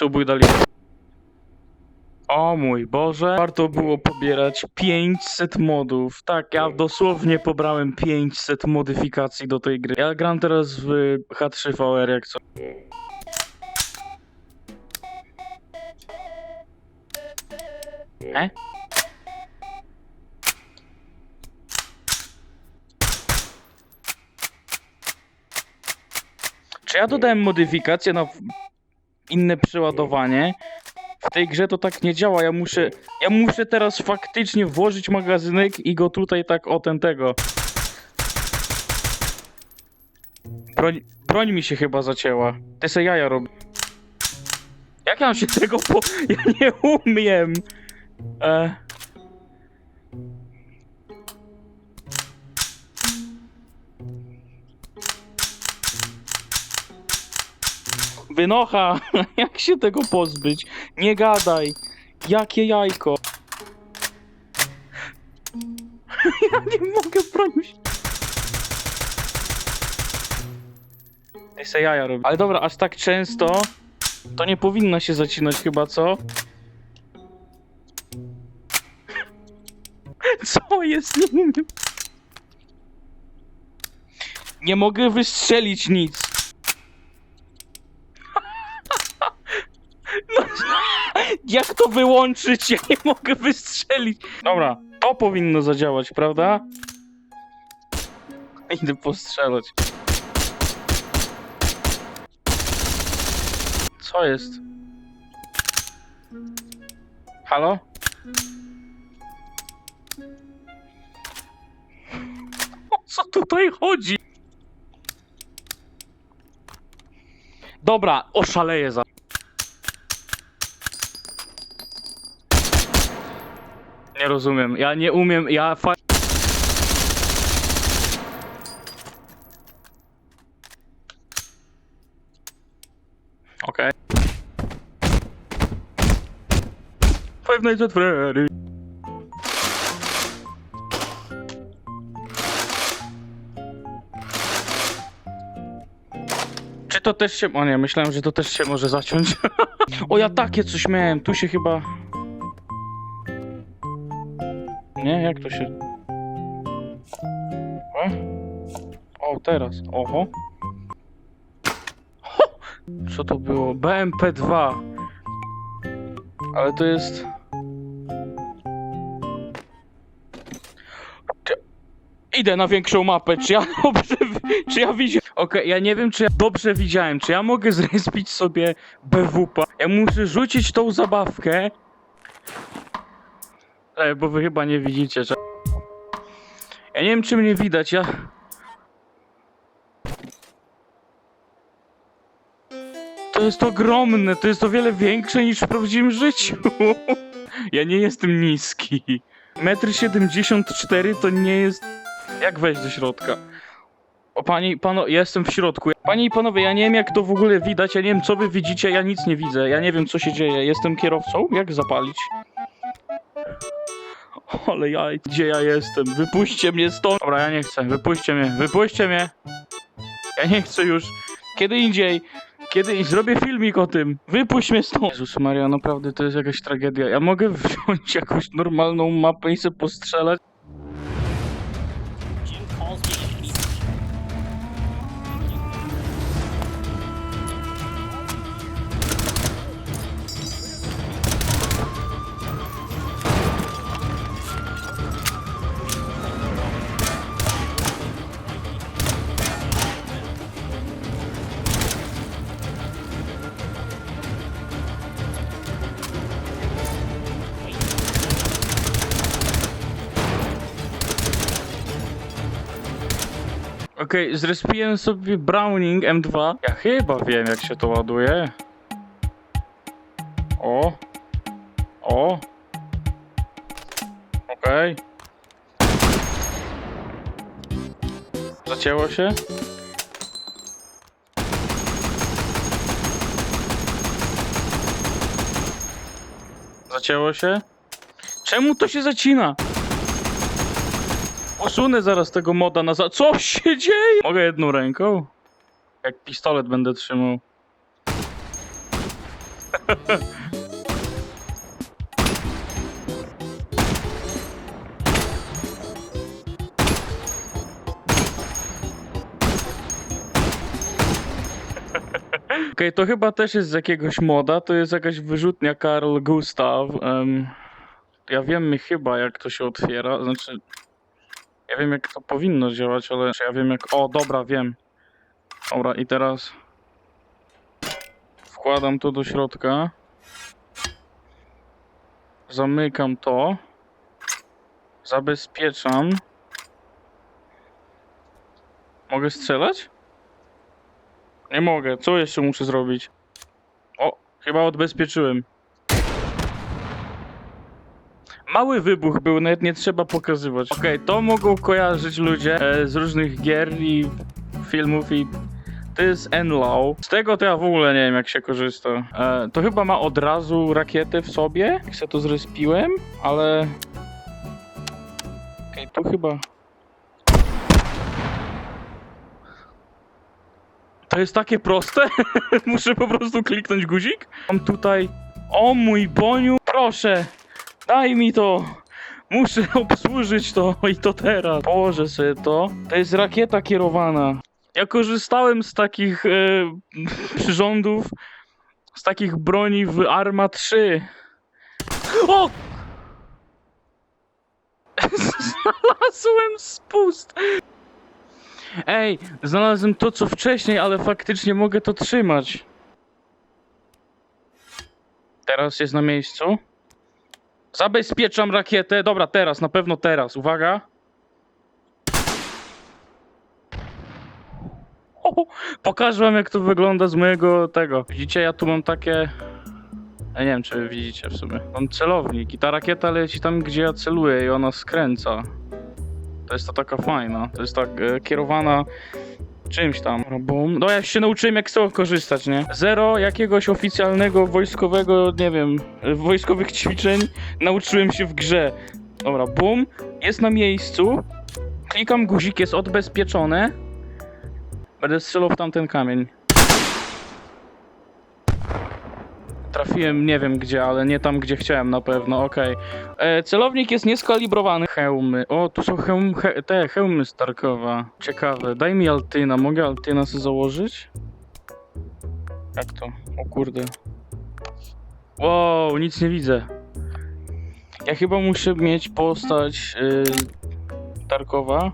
Subuj dalej. O mój Boże, warto było pobierać 500 modów. Tak, ja dosłownie pobrałem 500 modyfikacji do tej gry. Ja gram teraz w H3VR jak co. E? Czy ja dodałem modyfikację na inne przeładowanie? W tej grze to tak nie działa. Ja muszę, ja muszę teraz faktycznie włożyć magazynek i go tutaj tak o ten tego. Broń, broń mi się chyba zacięła. Te se jaja robię. Jak ja mam się tego po... Ja nie umiem. E... Wynocha! Jak się tego pozbyć? Nie gadaj! Jakie jajko! Ja nie mogę bronić. Ty se jaja robi. Ale dobra, aż tak często to nie powinno się zacinać chyba, co? Co jest? Nie. Nie mogę wystrzelić nic. No, jak to wyłączyć? Ja nie mogę wystrzelić. Dobra, to powinno zadziałać, prawda? Idę postrzelać. Co jest? Halo? O co tutaj chodzi? Dobra, oszaleję za. Nie rozumiem. Ja nie umiem. Ja fa... Okej. Five Nights at Freddy. Czy to też się... O nie, myślałem, że to też się może zaciąć. o, ja takie coś miałem. Tu się chyba... Nie, jak to się... O, o teraz. Oho. Ho! Co to było? BMP-2. Ale to jest... Idę na większą mapę, czy ja dobrze... Czy ja widziałem... Okej, ja nie wiem, czy ja dobrze widziałem, czy ja mogę zrespić sobie BWP. Ja muszę rzucić tą zabawkę. Ej, bo wy chyba nie widzicie, że... Ja nie wiem, czy mnie widać, ja... To jest ogromne, to jest o wiele większe niż w prawdziwym życiu. Ja nie jestem niski. Metr 74 to nie jest... Jak wejść do środka? O pani, pano, ja jestem w środku. Panie i panowie, ja nie wiem jak to w ogóle widać, ja nie wiem co wy widzicie, ja nic nie widzę. Ja nie wiem co się dzieje. Jestem kierowcą? Jak zapalić? Ale ja, gdzie ja jestem? Wypuśćcie mnie stąd! Dobra, ja nie chcę, wypuśćcie mnie, wypuśćcie mnie! Ja nie chcę już. Kiedy indziej, kiedy zrobię filmik o tym, wypuść mnie stąd! Jezus Maria, naprawdę to jest jakaś tragedia. Ja mogę wziąć jakąś normalną mapę i sobie postrzelać? Okej, zrespiłem sobie Browning M2. Ja chyba wiem jak się to ładuje. O. O. Okej. Zacięło się? Zacięło się? Czemu to się zacina? Usunę zaraz tego moda na za... Co się dzieje? Mogę jedną ręką? Jak pistolet będę trzymał. Okej, to chyba też jest z jakiegoś moda, to jest jakaś wyrzutnia Karl Gustav. em, ja wiem chyba jak to się otwiera, znaczy... Ja wiem jak to powinno działać, ale ja wiem jak... O, dobra, wiem. Dobra, i teraz... Wkładam to do środka. Zamykam to. Zabezpieczam. Mogę strzelać? Nie mogę. Co jeszcze muszę zrobić? O, chyba odbezpieczyłem. Mały wybuch był, nawet nie trzeba pokazywać. Okej, to mogą kojarzyć ludzie e, z różnych gier i filmów i to jest Enlaw. Z tego to ja w ogóle nie wiem jak się korzysta. E, to chyba ma od razu rakietę w sobie, jak to zrespiłem, ale... Okej, tu chyba... To jest takie proste? Muszę po prostu kliknąć guzik? Mam tutaj... O mój Boniu, proszę! Daj mi to! Muszę obsłużyć to i to teraz. Położę sobie to. To jest rakieta kierowana. Ja korzystałem z takich e, przyrządów, z takich broni w Arma 3. O! Znalazłem spust! Ej, znalazłem to co wcześniej, ale faktycznie mogę to trzymać. Teraz jest na miejscu. Zabezpieczam rakietę. Dobra, teraz, na pewno teraz. Uwaga. O, pokażę wam jak to wygląda z mojego tego. Widzicie, ja tu mam takie... Ja nie wiem, czy widzicie w sumie. Mam celownik i ta rakieta leci tam, gdzie ja celuję i ona skręca. To jest to taka fajna. To jest tak e, kierowana czymś tam. No ja się nauczyłem jak z tego korzystać, nie? Zero jakiegoś oficjalnego wojskowego, nie wiem, wojskowych ćwiczeń nauczyłem się w grze. Dobra, bum. Jest na miejscu. Klikam guzik, jest odbezpieczone. Będę strzelał w tamten kamień. Trafiłem nie wiem gdzie, ale nie tam gdzie chciałem na pewno, okej. E, Celownik jest nieskalibrowany. Hełmy. O, tu są hełm, he, te hełmy z Tarkowa. Ciekawe. Daj mi Altyna. Mogę Altyna sobie założyć? Jak to? O kurde. Wow, nic nie widzę. Ja chyba muszę mieć postać y, Tarkowa.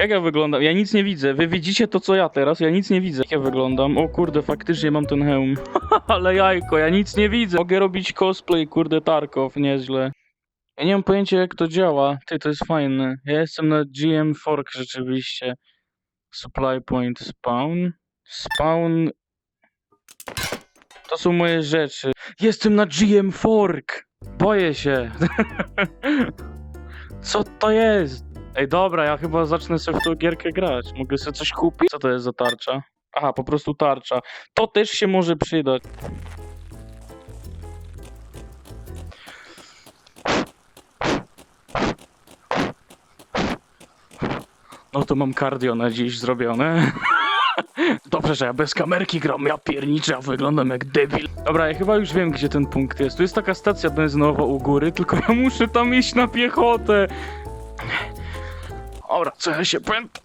Jak ja wyglądam? Ja nic nie widzę. Wy widzicie to co ja teraz? Ja nic nie widzę. Jak ja wyglądam? O kurde, faktycznie mam ten hełm. Ale jajko, ja nic nie widzę. Mogę robić cosplay, kurde, Tarkov, nieźle. Ja nie mam pojęcia jak to działa. Ty, to jest fajne. Ja jestem na GM Fork rzeczywiście. Supply point spawn. Spawn. To są moje rzeczy. Jestem na GM Fork. Boję się. Co to jest? Ej, dobra, ja chyba zacznę sobie w tą gierkę grać. Mogę sobie coś kupić? Co to jest za tarcza? Aha, po prostu tarcza. To też się może przydać. No to mam cardio na dziś zrobione. Dobrze, że ja bez kamerki gram, ja pierniczę, ja wyglądam jak debil. Dobra, ja chyba już wiem, gdzie ten punkt jest. Tu jest taka stacja benzynowa u góry, tylko ja muszę tam iść na piechotę. Dobra, co ja się pęd...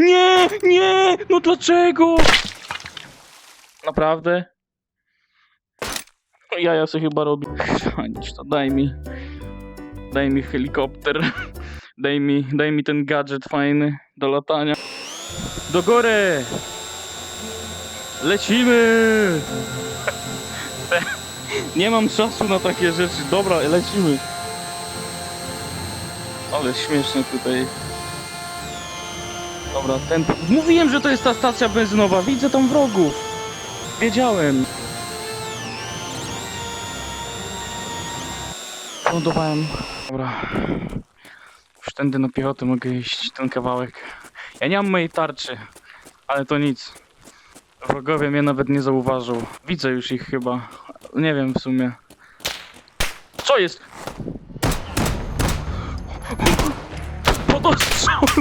Nie, nie, no dlaczego? Naprawdę? Ja ja sobie chyba robię. To, daj mi. Daj mi helikopter. Daj mi, daj mi ten gadżet fajny do latania. Do góry! Lecimy! Nie mam czasu na takie rzeczy. Dobra, lecimy. Ale śmieszne tutaj. Dobra, ten... Mówiłem, że to jest ta stacja benzynowa. Widzę tam wrogów. Wiedziałem. Lądowałem. Dobra. Już tędy na piechotę mogę iść ten kawałek. Ja nie mam mojej tarczy, ale to nic. Wrogowie mnie nawet nie zauważą. Widzę już ich chyba. Nie wiem w sumie. Co jest? Co do strzału?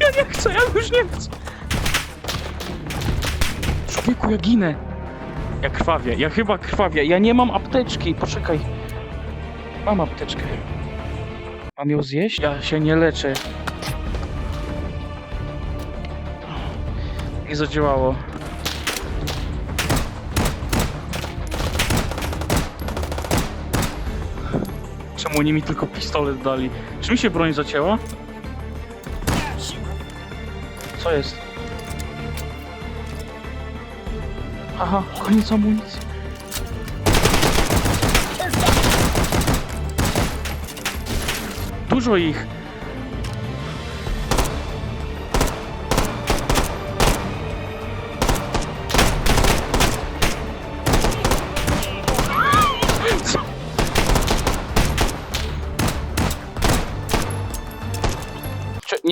Ja nie chcę, ja już nie chcę. Człowieku, ja ginę. Ja krwawię, ja chyba krwawię. Ja nie mam apteczki, poczekaj. Mam apteczkę. Mam ją zjeść? Ja się nie leczę. Nie zadziałało. Oni mi tylko pistolet dali? Czy mi się broń zacięła? Co jest? Aha, koniec amunicji. Dużo ich.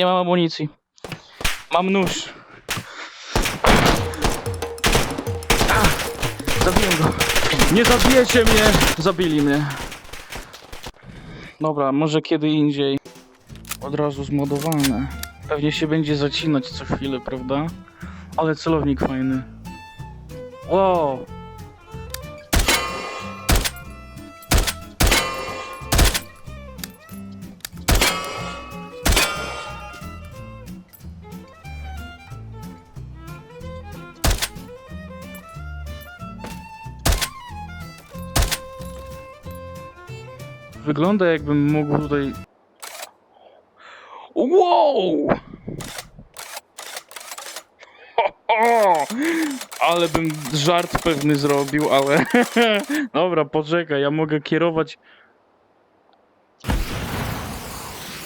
Nie mam amunicji. Mam nóż. Zabiję go. Nie zabijecie mnie! Zabili mnie. Dobra, może kiedy indziej. Od razu zmodowane. Pewnie się będzie zacinać co chwilę, prawda? Ale celownik fajny. Wow! Wygląda jakbym mógł tutaj... Wow! Ho! Ale bym żart pewny zrobił, ale... Dobra, poczekaj, ja mogę kierować...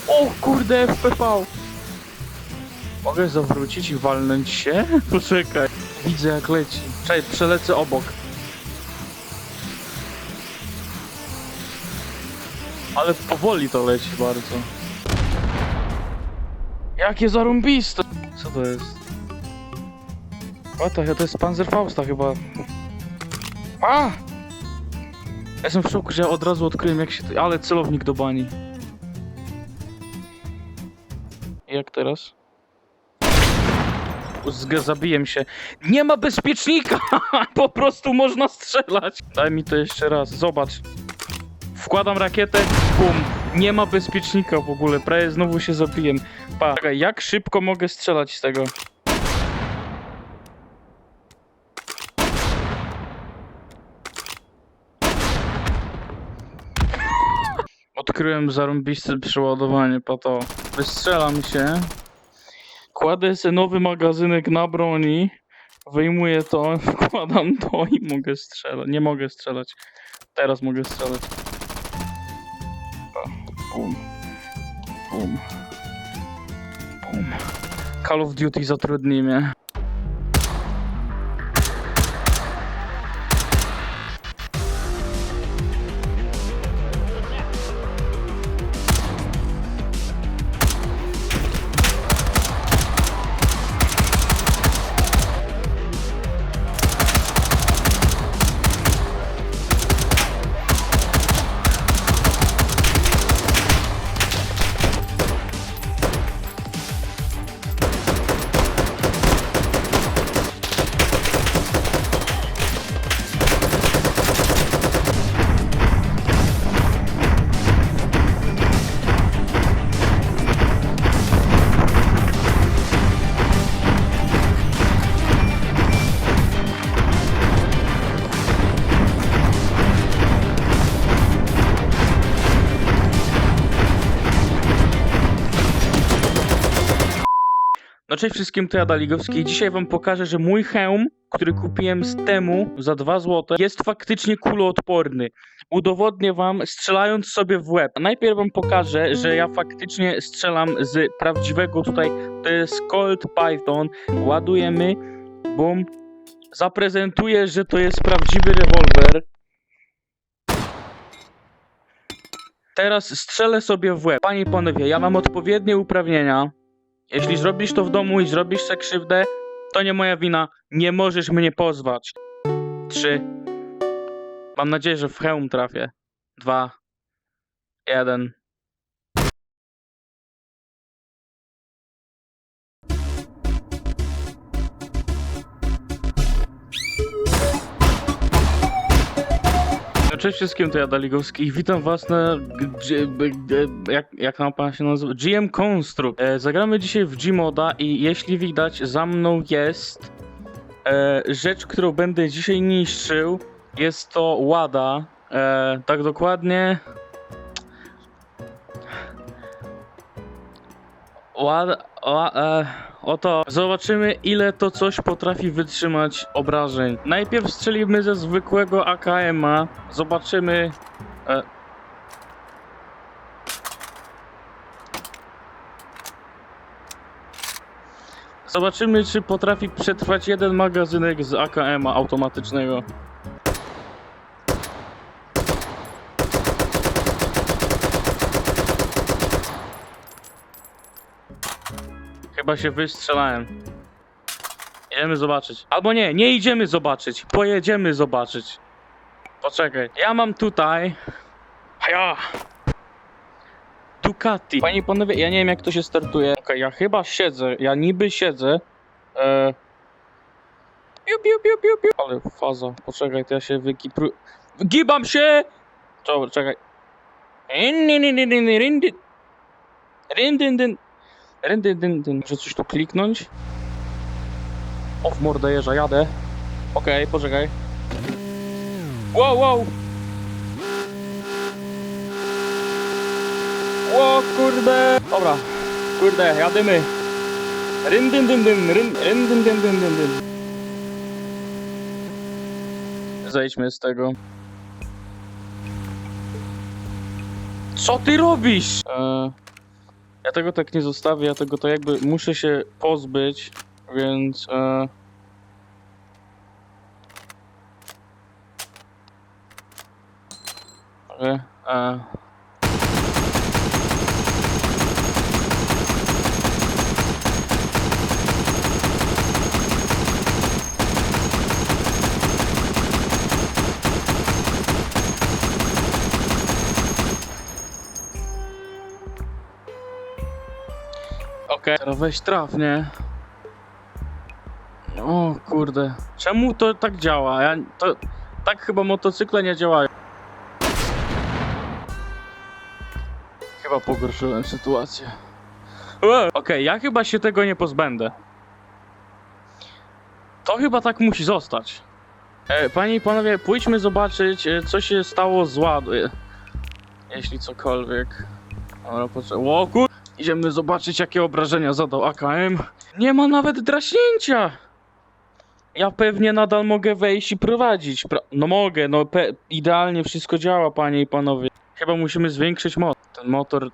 O kurde, FPV! Mogę zawrócić i walnąć się? Poczekaj. Widzę jak leci. Czekaj, przelecę obok. Ale powoli to leci bardzo. Jakie zarąbiste! Co to jest? O to, to jest Panzerfausta chyba. A! Ja Jestem w szoku, że od razu odkryłem jak się... Ale celownik do bani. Jak teraz? Zg- zabiję się. Nie ma bezpiecznika! po prostu można strzelać. Daj mi to jeszcze raz, zobacz. Wkładam rakietę, bum. Nie ma bezpiecznika w ogóle, prawie znowu się zabiłem. Pa, jak szybko mogę strzelać z tego? Odkryłem zarąbiste przeładowanie, pa to. Wystrzelam się. Kładę sobie nowy magazynek na broni. Wyjmuję to, wkładam to i mogę strzelać. Nie mogę strzelać. Teraz mogę strzelać. Bum. Bum. Bum. Call of Duty zatrudni mnie. No cześć wszystkim, to ja Daligowski i dzisiaj wam pokażę, że mój hełm, który kupiłem z temu za 2 zł, jest faktycznie kuloodporny. Udowodnię wam strzelając sobie w łeb. Najpierw wam pokażę, że ja faktycznie strzelam z prawdziwego tutaj, to jest Colt Python. Ładujemy, bum. Zaprezentuję, że to jest prawdziwy rewolwer. Teraz strzelę sobie w łeb. Panie i panowie, ja mam odpowiednie uprawnienia. Jeśli zrobisz to w domu i zrobisz se krzywdę, to nie moja wina. Nie możesz mnie pozwać. Trzy. Mam nadzieję, że w hełm trafię. Dwa. Jeden. Cześć wszystkim, to ja Daligowski i witam was na... G- g- g- jak, jak nam pan się nazywa? GM Construct. E, zagramy dzisiaj w Gmoda i jeśli widać, za mną jest e, rzecz, którą będę dzisiaj niszczył. Jest to łada. E, tak dokładnie... Łada... Ła, e, oto zobaczymy ile to coś potrafi wytrzymać obrażeń. Najpierw strzelimy ze zwykłego AKM-a. Zobaczymy. E, zobaczymy czy potrafi przetrwać jeden magazynek z AKM-a automatycznego. Chyba się wystrzelałem. Idziemy zobaczyć. Albo nie, nie idziemy zobaczyć. Pojedziemy zobaczyć. Poczekaj. Ja mam tutaj. Ja. Ducati. Panie i panowie, ja nie wiem jak to się startuje. Okej, ja chyba siedzę. Ja niby siedzę. E... Piu, piu, piu, piu, piu. Ale faza. Poczekaj, to ja się wykipru... Wygibam się! Dobra, czekaj. Rindyn. Rindyn. Rindyn. Muszę coś tu kliknąć. O, w mordę jadę. Okej, poczekaj. Wow, wow! O kurde! Dobra, kurde, jadymy. Ryn, dyn, dyn, dyn, ryn, ryn, dyn, dyn, dyn, dyn, dyn. Zejdźmy z tego. Co ty robisz? E, ja tego tak nie zostawię, ja tego to jakby muszę się pozbyć, więc... E, Okej, e, Okej, teraz weź traf, nie? O kurde. Czemu to tak działa? Ja, to, tak chyba motocykle nie działają. Chyba pogorszyłem sytuację. Okej, ja chyba się tego nie pozbędę. To chyba tak musi zostać. E, panie i panowie, pójdźmy zobaczyć, e, co się stało z ładu. E, jeśli cokolwiek. Dobra, poczekaj. O kur... Idziemy zobaczyć, jakie obrażenia zadał AKM. Nie ma nawet draśnięcia! Ja pewnie nadal mogę wejść i prowadzić. No mogę, no idealnie wszystko działa, panie i panowie. Chyba musimy zwiększyć moc. Ten motor...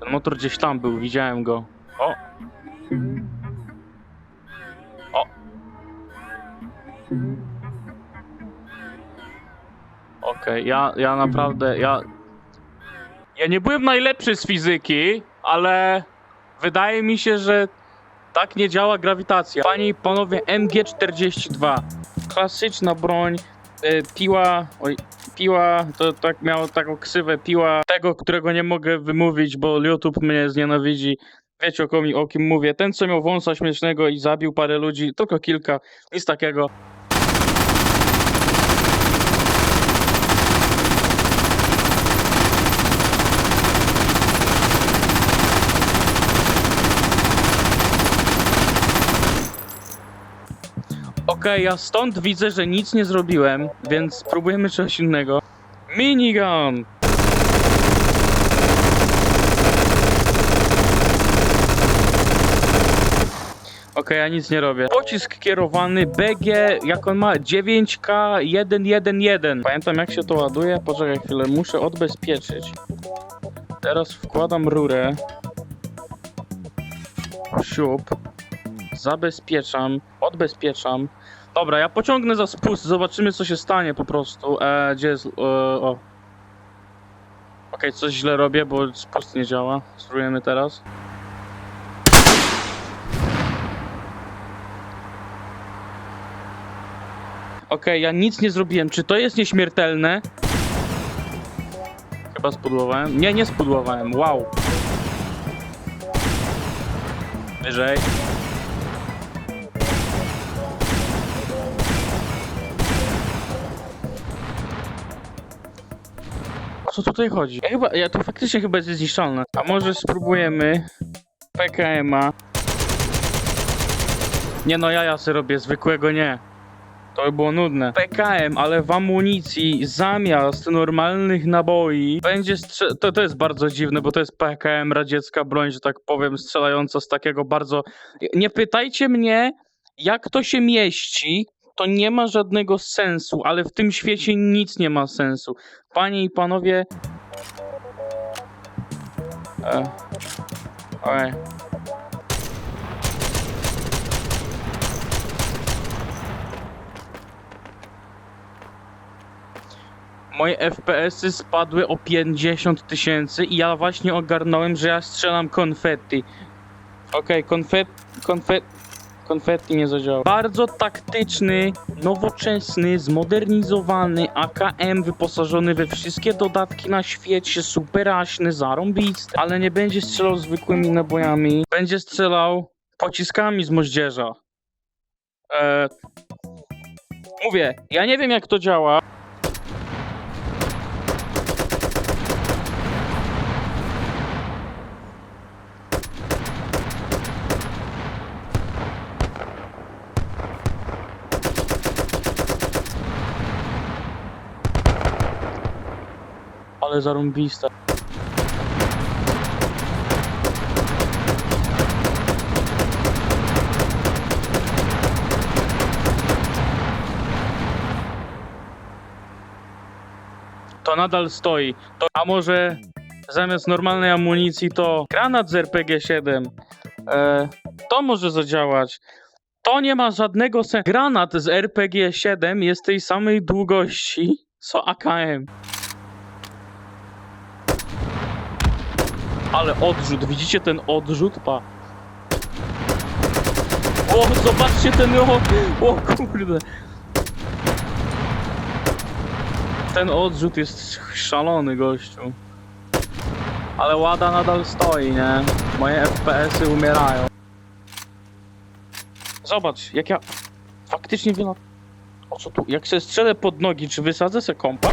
Ten motor gdzieś tam był, widziałem go. O! O! Okej, ja, ja naprawdę, ja... Ja nie byłem najlepszy z fizyki, ale wydaje mi się, że tak nie działa grawitacja. Panie i panowie, MG42. Klasyczna broń, y, piła, oj, piła, to tak miało taką ksywę, piła tego, którego nie mogę wymówić, bo YouTube mnie znienawidzi. Wiecie o kim, o kim mówię. Ten, co miał wąsa śmiesznego i zabił parę ludzi, tylko kilka, nic takiego. Ja stąd widzę, że nic nie zrobiłem, więc spróbujemy czegoś innego. Minigun! Okej, ja nic nie robię. Pocisk kierowany BG, jak on ma 9K111. Pamiętam jak się to ładuje? Poczekaj chwilę, muszę odbezpieczyć. Teraz wkładam rurę. Siup. Zabezpieczam, odbezpieczam. Dobra, ja pociągnę za spust, zobaczymy co się stanie po prostu. E, gdzie jest... E, o. Okej, coś źle robię, bo spust nie działa. Spróbujemy teraz. Okej, ja nic nie zrobiłem. Czy to jest nieśmiertelne? Chyba spudłowałem. Nie, nie spudłowałem. Wow. Wyżej. Co tutaj chodzi? Ja chyba, ja to faktycznie chyba jest zniszczalne. A może spróbujemy PKM-a. Nie no, ja ja sobie robię, zwykłego nie. To by było nudne. PKM, ale w amunicji zamiast normalnych naboi będzie strze- to, to jest bardzo dziwne, bo to jest PKM, radziecka broń, że tak powiem, strzelająca z takiego bardzo... Nie pytajcie mnie, jak to się mieści, to nie ma żadnego sensu, ale w tym świecie nic nie ma sensu. Panie i panowie... E. Okej. Moje FPS-y spadły o 50 tysięcy i ja właśnie ogarnąłem, że ja strzelam konfetti. Okej, konfet, konfet, konfetti nie zadziała. Bardzo taktyczny, nowoczesny, zmodernizowany AKM wyposażony we wszystkie dodatki na świecie, superaśny, zarąbisty, ale nie będzie strzelał zwykłymi nabojami. Będzie strzelał pociskami z moździerza. Eee, mówię, ja nie wiem jak to działa. Ale zarąbiste. To nadal stoi. To, a może zamiast normalnej amunicji to granat z RPG-7. E, to może zadziałać. To nie ma żadnego sensu. Granat z RPG-7 jest tej samej długości co AKM. Ale odrzut, widzicie ten odrzut? Pa. O, zobaczcie ten o, o kurde. Ten odrzut jest szalony, gościu. Ale łada nadal stoi, nie? Moje FPS-y umierają. Zobacz, jak ja faktycznie wyla... O co tu? Jak się strzelę pod nogi, czy wysadzę se kompa?